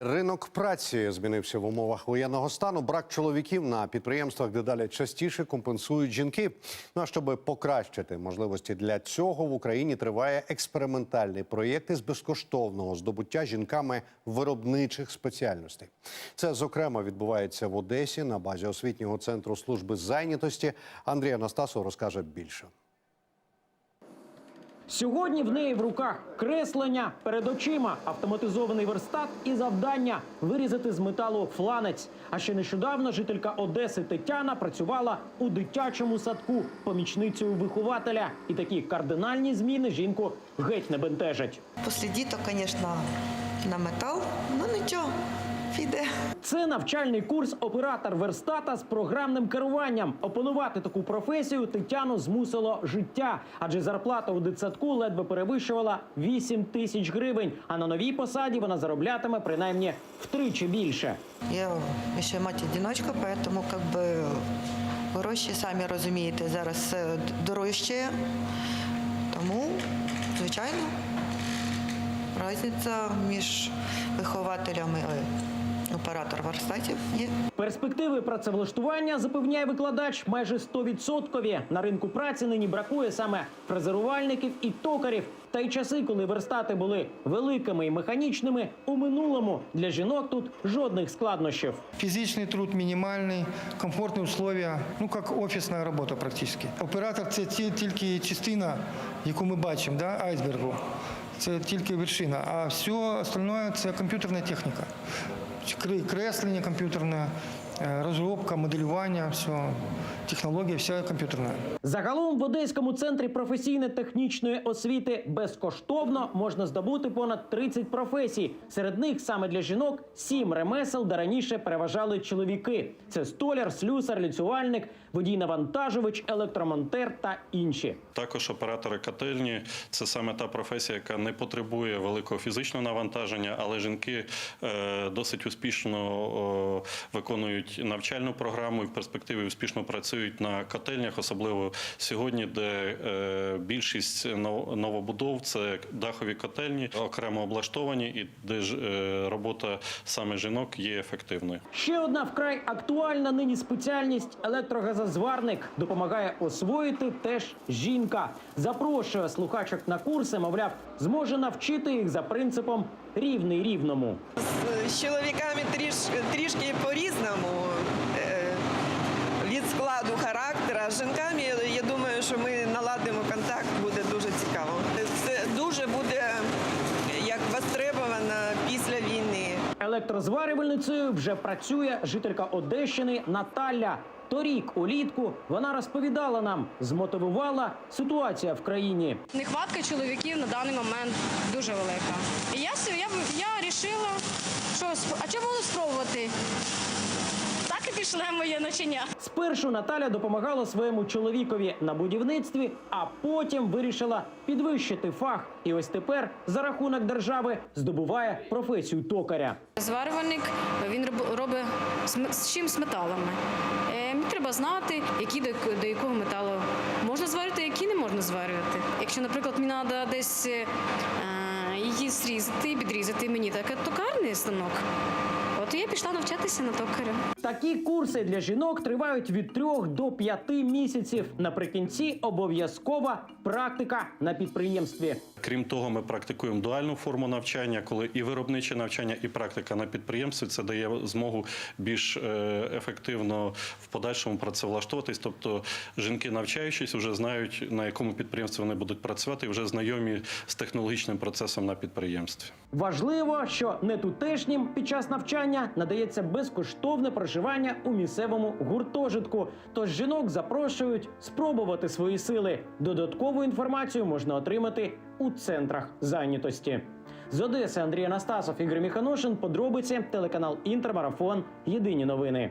Ринок праці змінився в умовах воєнного стану. Брак чоловіків на підприємствах дедалі частіше компенсують жінки. Ну а щоб покращити можливості для цього в Україні триває експериментальний проєкт із безкоштовного здобуття жінками виробничих спеціальностей. Це зокрема відбувається в Одесі на базі освітнього центру служби зайнятості. Андрій Анастасов розкаже більше. Сьогодні в неї в руках креслення перед очима, автоматизований верстат і завдання вирізати з металу фланець. А ще нещодавно жителька Одеси Тетяна працювала у дитячому садку помічницею вихователя. І такі кардинальні зміни жінку геть не бентежать. Після діток, звісно, на метал, ну нічого, піде. Це навчальний курс оператор верстата з програмним керуванням. Опанувати таку професію Тетяну змусило життя, адже зарплата у дитсадку ледве перевищувала 8 тисяч гривень. А на новій посаді вона зароблятиме принаймні втричі більше. Я ще мать-одиночка, поэтому как би гроші, самі розумієте, зараз все дорожче. Тому, звичайно, різниця між вихователями і оператор верстатів є. Перспективи працевлаштування запевняє викладач майже 100%. На ринку праці нині бракує саме фрезерувальників і токарів. Та й часи, коли верстати були великими і механічними, у минулому для жінок тут жодних складнощів. Фізичний труд мінімальний, комфортні условия, ну як офісна робота практично. Оператор це тільки частина, яку ми бачимо, да, айсбергу. Це тільки вершина, а все остальное це комп'ютерна техніка. Кре- Креслення комп'ютерне, розробка, моделювання, все, технологія, вся комп'ютерна. Загалом в Одеському центрі професійно-технічної освіти безкоштовно можна здобути понад 30 професій. Серед них саме для жінок сім ремесел, де раніше переважали чоловіки. Це столяр, слюсар, ліцювальник, водій-навантажувач, електромонтер та інші. Також оператори котельні це саме та професія, яка не потребує великого фізичного навантаження, але жінки е, досить успішно о, виконують навчальну програму і в перспективі успішно працюють на котельнях, особливо сьогодні, де е, більшість нов- новобудов це дахові котельні, окремо облаштовані, і де ж е, робота саме жінок є ефективною. Ще одна вкрай актуальна нині спеціальність електрогазозварник допомагає освоїти теж жінка. Запрошує слухачок на курси, мовляв, зможе навчити їх за принципом рівний рівному. з чоловіками тріш, трішки по-різному е, від складу характера. З жінками я думаю, що ми наладимо контакт, буде дуже цікаво. Це дуже буде як востребовано після війни. Електрозварювальницею вже працює жителька Одещини Наталя. Торік улітку вона розповідала нам, змотивувала ситуація в країні. Нехватка чоловіків на даний момент дуже велика. І я, я, я вирішила, що а чому не спробувати? Так моє навчання. Спершу Наталя допомагала своєму чоловікові на будівництві, а потім вирішила підвищити фах. І ось тепер за рахунок держави здобуває професію токаря. Зварювальник він роб- робить з, з чим з металами. Е, треба знати, які до, до якого металу можна зварити, які не можна зварювати. Якщо, наприклад, мені треба десь е, її зрізати, підрізати, мені так токарний станок. От я пішла навчатися на токаря. Такі курси для жінок тривають від 3 до 5 місяців. Наприкінці обов'язкова практика на підприємстві. Крім того, ми практикуємо дуальну форму навчання, коли і виробниче навчання, і практика на підприємстві це дає змогу більш е, ефективно в подальшому працевлаштовуватись. Тобто жінки, навчаючись, вже знають на якому підприємстві вони будуть працювати, і вже знайомі з технологічним процесом на підприємстві. Важливо, що нетутешнім під час навчання надається безкоштовне проживання у місцевому гуртожитку. Тож жінок запрошують спробувати свої сили. Додаткову інформацію можна отримати у центрах зайнятості. З Одеси Андрій Анастасов, Ігор Міханошин. Подробиці телеканал Інтермарафон. Єдині новини.